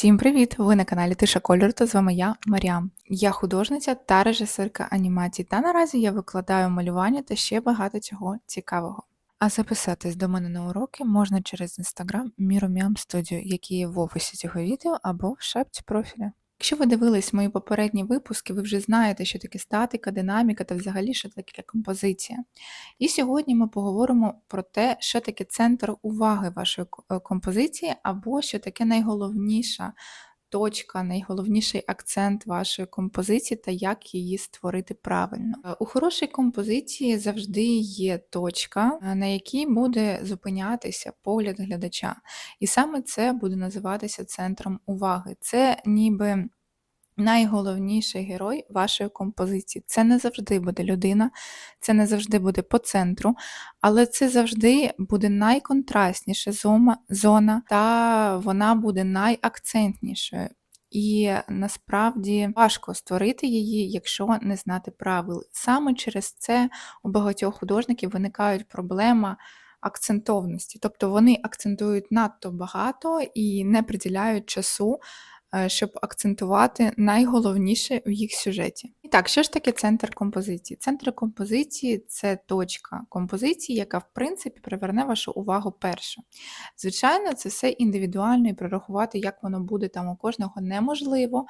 Всім привіт! Ви на каналі Тиша Кольору та з вами я, Маріам. Я художниця та режисерка анімації, та наразі я викладаю малювання та ще багато чого цікавого. А записатись до мене на уроки можна через інстаграм Miromiam Studio, який є в описі цього відео або в шапці профіля. Якщо ви дивились мої попередні випуски, ви вже знаєте, що таке статика, динаміка та взагалі що таке композиція. І сьогодні ми поговоримо про те, що таке центр уваги вашої е, композиції, або що таке найголовніша точка, найголовніший акцент вашої композиції та як її створити правильно. Е, у хорошій композиції завжди є точка, е, на якій буде зупинятися погляд глядача. І саме це буде називатися центром уваги. Це ніби найголовніший герой вашої композиції. Це не завжди буде людина, це не завжди буде по центру, але це завжди буде найконтрастніша зона, та вона буде найакцентнішою. І насправді важко створити її, якщо не знати правил. Саме через це у багатьох художників виникають проблема акцентовності, тобто вони акцентують надто багато і не приділяють часу щоб акцентувати найголовніше в їх сюжеті. І так, що ж таке центр композиції? Центр композиції це точка композиції, яка, в принципі, приверне вашу увагу першу. Звичайно, це все індивідуально і прорахувати, як воно буде там у кожного неможливо.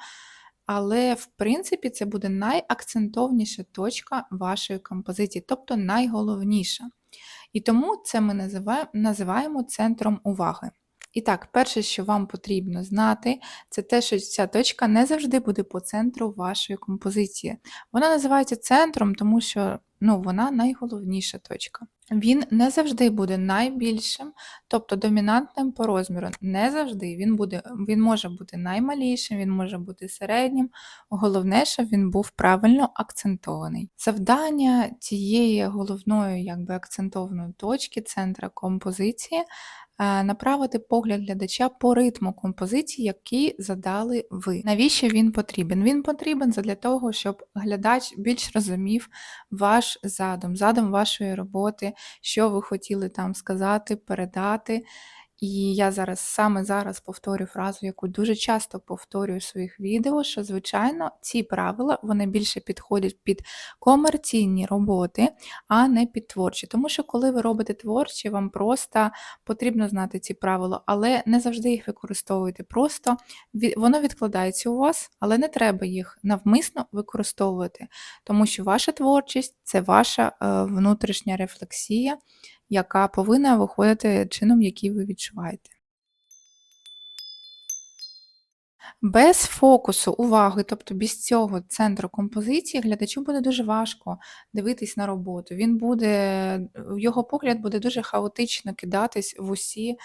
Але, в принципі, це буде найакцентовніша точка вашої композиції, тобто найголовніша. І тому це ми називаємо центром уваги. І так, перше, що вам потрібно знати, це те, що ця точка не завжди буде по центру вашої композиції. Вона називається центром, тому що ну, вона найголовніша точка. Він не завжди буде найбільшим, тобто домінантним по розміру. Не завжди він буде, він може бути наймалішим, він може бути середнім. Головне, щоб він був правильно акцентований. Завдання цієї головної якби акцентованої точки, центра композиції Е, направити погляд глядача по ритму композиції, які задали ви. Навіщо він потрібен? Він потрібен для того, щоб глядач більш розумів ваш задум, задум вашої роботи, що ви хотіли там сказати, передати. І я зараз саме зараз повторю фразу, яку дуже часто повторюю в своїх відео, що, звичайно, ці правила вони більше підходять під комерційні роботи, а не під творчі. Тому що, коли ви робите творчі, вам просто потрібно знати ці правила, але не завжди їх використовуєте. Просто воно відкладається у вас, але не треба їх навмисно використовувати, тому що ваша творчість це ваша е, внутрішня рефлексія яка повинна виходити чином, який ви відчуваєте. Без фокусу, уваги, тобто без цього центру композиції, глядачу буде дуже важко дивитись на роботу. Він буде, Його погляд буде дуже хаотично кидатись в усі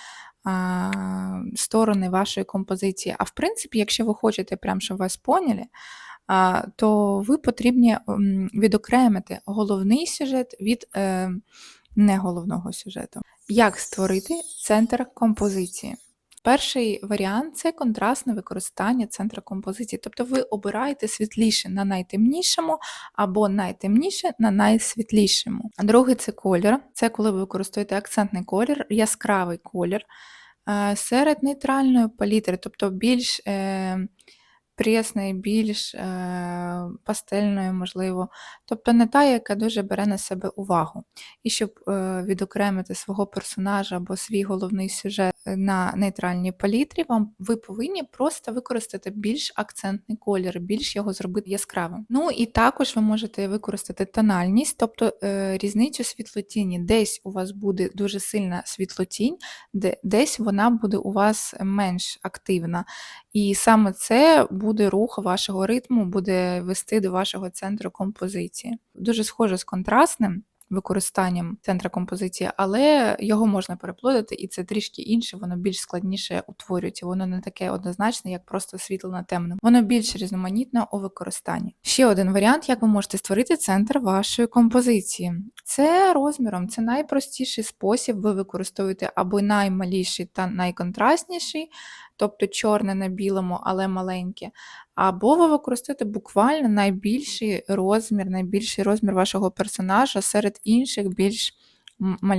а, сторони вашої композиції. А в принципі, якщо ви хочете, прям, щоб вас поняли, а, то ви потрібні відокремити головний сюжет від. Е, не головного сюжету. Як створити центр композиції? Перший варіант це контрастне використання центра композиції. Тобто ви обираєте світліше на найтемнішому або найтемніше на найсвітлішому. Другий це колір. Це коли ви використовуєте акцентний колір, яскравий колір е, серед нейтральної палітри, тобто більш пресної, більш е, пастельної, можливо, тобто не та, яка дуже бере на себе увагу. І щоб е, відокремити свого персонажа або свій головний сюжет на нейтральній палітрі, вам ви повинні просто використати більш акцентний колір, більш його зробити яскравим. Ну і також ви можете використати тональність, тобто е, різницю світлотіні. Десь у вас буде дуже сильна світлотінь, де, десь вона буде у вас менш активна. І саме це буде рух вашого ритму, буде вести до вашого центру композиції. Дуже схоже з контрастним використанням центра композиції, але його можна переплодити, і це трішки інше, воно більш складніше утворюється. Воно не таке однозначне, як просто світло на темне. Воно більш різноманітне у використанні. Ще один варіант, як ви можете створити центр вашої композиції. Це розміром, це найпростіший спосіб, ви використовуєте або наймаліший та найконтрастніший тобто чорне на білому, але маленьке. Або ви використовуєте буквально найбільший розмір, найбільший розмір вашого персонажа серед інших більш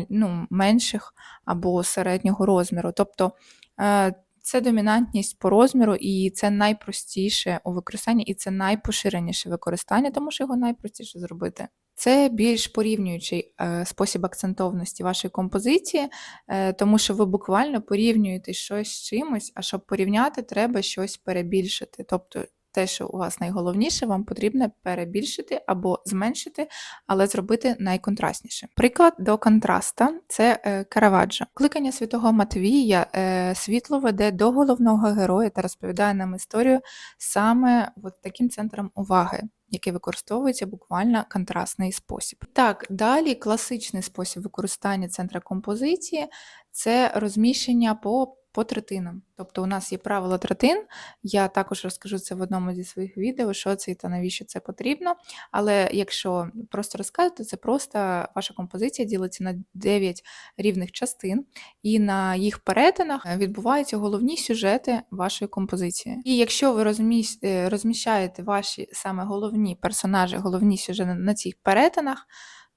ну, менших або середнього розміру. Тобто е, Це домінантність по розміру, і це найпростіше у використанні, і це найпоширеніше використання, тому що його найпростіше зробити. Це більш порівнюючий е, спосіб акцентовності вашої композиції, е, тому що ви буквально порівнюєте щось з чимось, а щоб порівняти, треба щось перебільшити. Тобто те, що у вас найголовніше, вам потрібно перебільшити або зменшити, але зробити найконтрастніше. Приклад до контраста це е, Караваджо. Кликання святого Матвія е, світло веде до головного героя та розповідає нам історію саме от таким центром уваги. Який використовується буквально контрастний спосіб. Так, далі класичний спосіб використання центра композиції це розміщення по по третинам. Тобто у нас є правило третин, я також розкажу це в одному зі своїх відео, що це та навіщо це потрібно. Але якщо просто розказати, це просто ваша композиція ділиться на 9 рівних частин, і на їх перетинах відбуваються головні сюжети вашої композиції. І якщо ви е, розміщаєте ваші саме головні персонажі, головні сюжети на цих перетинах,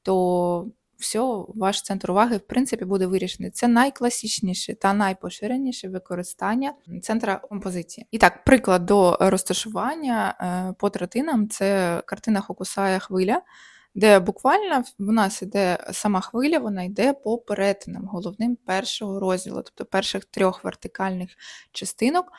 то все, ваш центр уваги, в принципі, буде вирішений. Це найкласичніше та найпоширеніше використання центра композиції. І так, приклад до розташування е, по третинам це картина Хокусая хвиля. Де буквально в нас іде сама хвиля, вона йде по перетинам головним першого розділу, тобто перших трьох вертикальних частинок.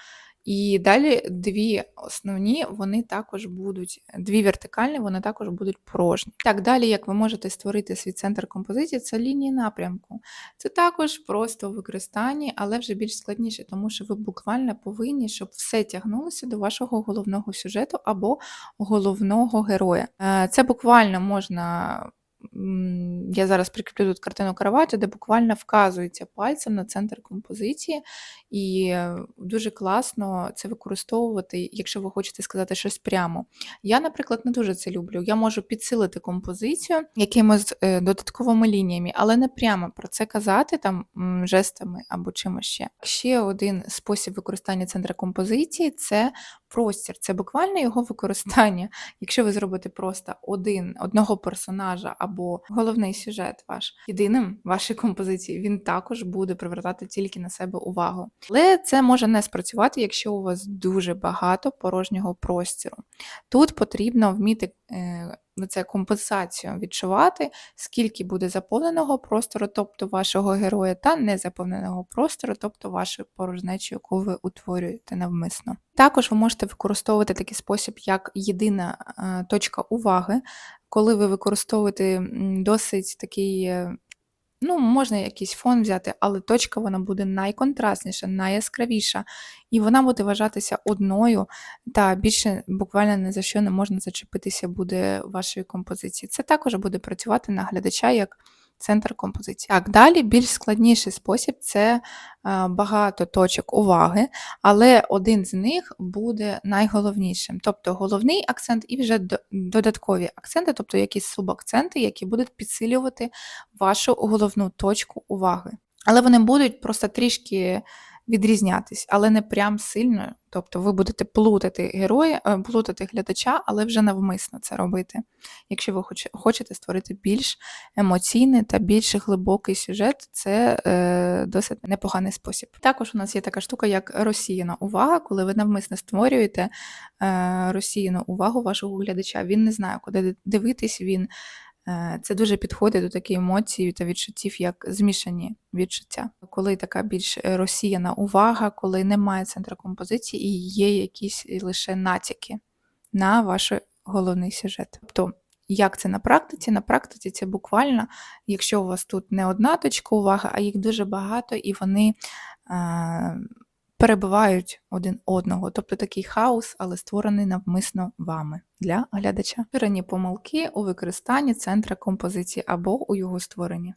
І далі дві основні, вони також будуть, дві вертикальні, вони також будуть порожні. Так, далі, як ви можете створити свій центр композиції, це лінії напрямку. Це також просто в використанні, але вже більш складніше, тому що ви буквально повинні, щоб все тягнулося до вашого головного сюжету або головного героя. Е, це буквально можна я зараз прикріплю тут картину Караваджо, де буквально вказується пальцем на центр композиції, і дуже класно це використовувати, якщо ви хочете сказати щось прямо. Я, наприклад, не дуже це люблю. Я можу підсилити композицію якимось е, додатковими лініями, але не прямо про це казати там жестами або чимось ще. Ще один спосіб використання центра композиції це простір, це буквально його використання. Якщо ви зробите просто один одного персонажа або головний сюжет ваш єдиним вашій композиції, він також буде привертати тільки на себе увагу. Але це може не спрацювати, якщо у вас дуже багато порожнього простіру. Тут потрібно вміти. Е, це компенсацію відчувати, скільки буде заповненого простору, тобто вашого героя, та незаповненого простору, тобто вашої порожнечі, яку ви утворюєте навмисно. Також ви можете використовувати такий спосіб, як єдина е, точка уваги, коли ви використовуєте досить такий е, Ну, можна якийсь фон взяти, але точка вона буде найконтрастніша, найяскравіша, і вона буде вважатися одною, та більше буквально не за що не можна зачепитися буде вашої композиції. Це також буде працювати на глядача як центр композиції. Так, далі більш складніший спосіб це е, багато точок уваги, але один з них буде найголовнішим. Тобто головний акцент і вже додаткові акценти, тобто якісь субакценти, які будуть підсилювати вашу головну точку уваги. Але вони будуть просто трішки відрізнятись, але не прям сильно. Тобто ви будете плутати героя, е, плутати глядача, але вже навмисно це робити. Якщо ви хочете створити більш емоційний та більш глибокий сюжет, це е, досить непоганий спосіб. Також у нас є така штука, як розсіяна увага, коли ви навмисно створюєте е, розсіяну увагу вашого глядача. Він не знає, куди дивитись, він це дуже підходить до такої емоції та відчуттів, як змішані відчуття. Коли така більш розсіяна увага, коли немає центра композиції і є якісь лише натяки на ваш головний сюжет. Тобто, як це на практиці? На практиці це буквально, якщо у вас тут не одна точка уваги, а їх дуже багато, і вони. Перебивають один одного, тобто такий хаос, але створений навмисно вами для глядача. Ширені помилки у використанні центра композиції або у його створенні.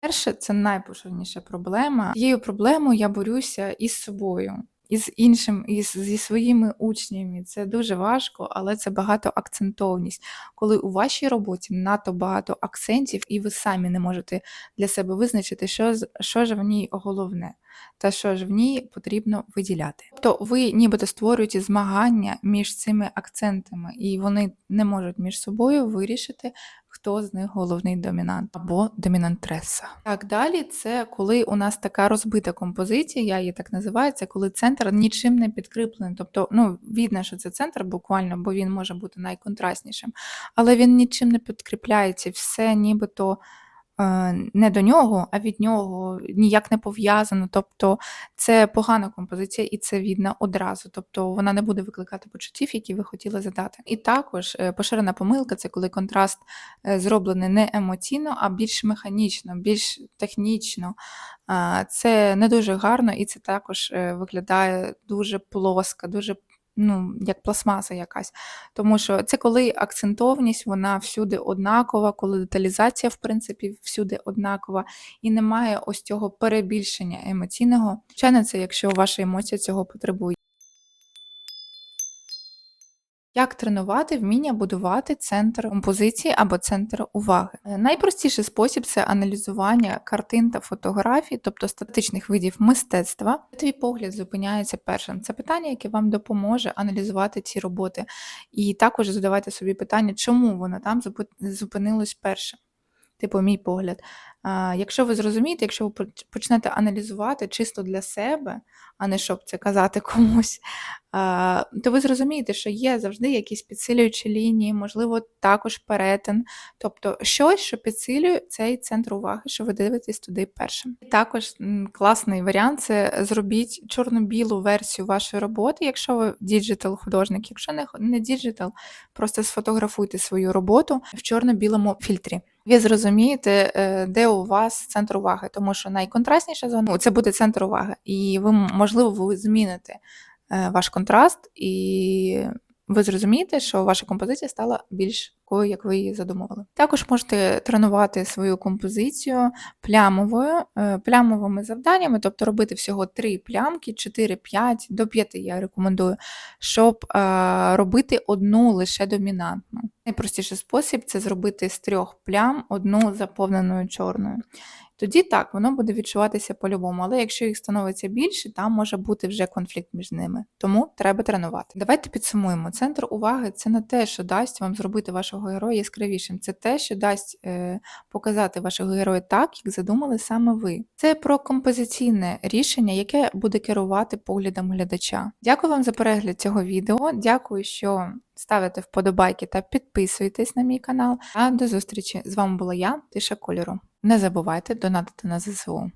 Перше, це найпоширеніша проблема. Цією проблемою я борюся із собою із іншим, із, зі своїми учнями. Це дуже важко, але це багатоакцентовність. Коли у вашій роботі надто багато акцентів, і ви самі не можете для себе визначити, що що ж в ній головне, та що ж в ній потрібно виділяти. Тобто ви нібито створюєте змагання між цими акцентами, і вони не можуть між собою вирішити, хто з них головний домінант або домінантреса. Так, далі це коли у нас така розбита композиція, я її так називаю, це коли центр нічим не підкріплений. Тобто, ну, видно, що це центр буквально, бо він може бути найконтрастнішим, але він нічим не підкріпляється, все нібито не до нього, а від нього ніяк не пов'язано. Тобто це погана композиція, і це видно одразу. Тобто вона не буде викликати почуттів, які ви хотіли задати. І також е, поширена помилка це коли контраст е, зроблений не емоційно, а більш механічно, більш технічно. Це не дуже гарно, і це також е, виглядає дуже плоско, дуже ну, як пластмаса якась. Тому що це коли акцентовність, вона всюди однакова, коли деталізація, в принципі, всюди однакова, і немає ось цього перебільшення емоційного. Звичайно, це якщо ваша емоція цього потребує. Як тренувати вміння будувати центр композиції або центр уваги? Е, Найпростіший спосіб це аналізування картин та фотографій, тобто статичних видів мистецтва. Твій погляд зупиняється першим. Це питання, яке вам допоможе аналізувати ці роботи. І також задавайте собі питання, чому воно там зупи- зупинилось першим. Типу, мій погляд. А, Якщо ви зрозумієте, якщо ви поч- почнете аналізувати чисто для себе, а не щоб це казати комусь, а, то ви зрозумієте, що є завжди якісь підсилюючі лінії, можливо, також перетин, тобто щось, що підсилює цей центр уваги, що ви дивитесь туди першим. Також класний варіант це зробіть чорно-білу версію вашої роботи, якщо ви діджитал художник, якщо не діджитал, просто сфотографуйте свою роботу в чорно-білому фільтрі. Ви зрозумієте, е, де у вас центр уваги, тому що найконтрастніша зона це буде центр уваги, і ви, можливо, ви зміните е, ваш контраст, і ви зрозумієте, що ваша композиція стала більш такою, як ви її задумували. Також можете тренувати свою композицію плямовою, е, плямовими завданнями, тобто робити всього 3 плямки, 4-5, до 5 я рекомендую, щоб е, робити одну лише домінантну. Найпростіший спосіб це зробити з трьох плям одну заповненою чорною. Тоді так, воно буде відчуватися по-любому, але якщо їх становиться більше, там може бути вже конфлікт між ними. Тому треба тренувати. Давайте підсумуємо. Центр уваги це не те, що дасть вам зробити вашого героя яскравішим. Це те, що дасть е, показати вашого героя так, як задумали саме ви. Це про композиційне рішення, яке буде керувати поглядом глядача. Дякую вам за перегляд цього відео. Дякую, що ставите вподобайки та підписуєтесь на мій канал. А до зустрічі! З вами була я, Тиша Кольору. Не забувайте донатити на ЗСУ.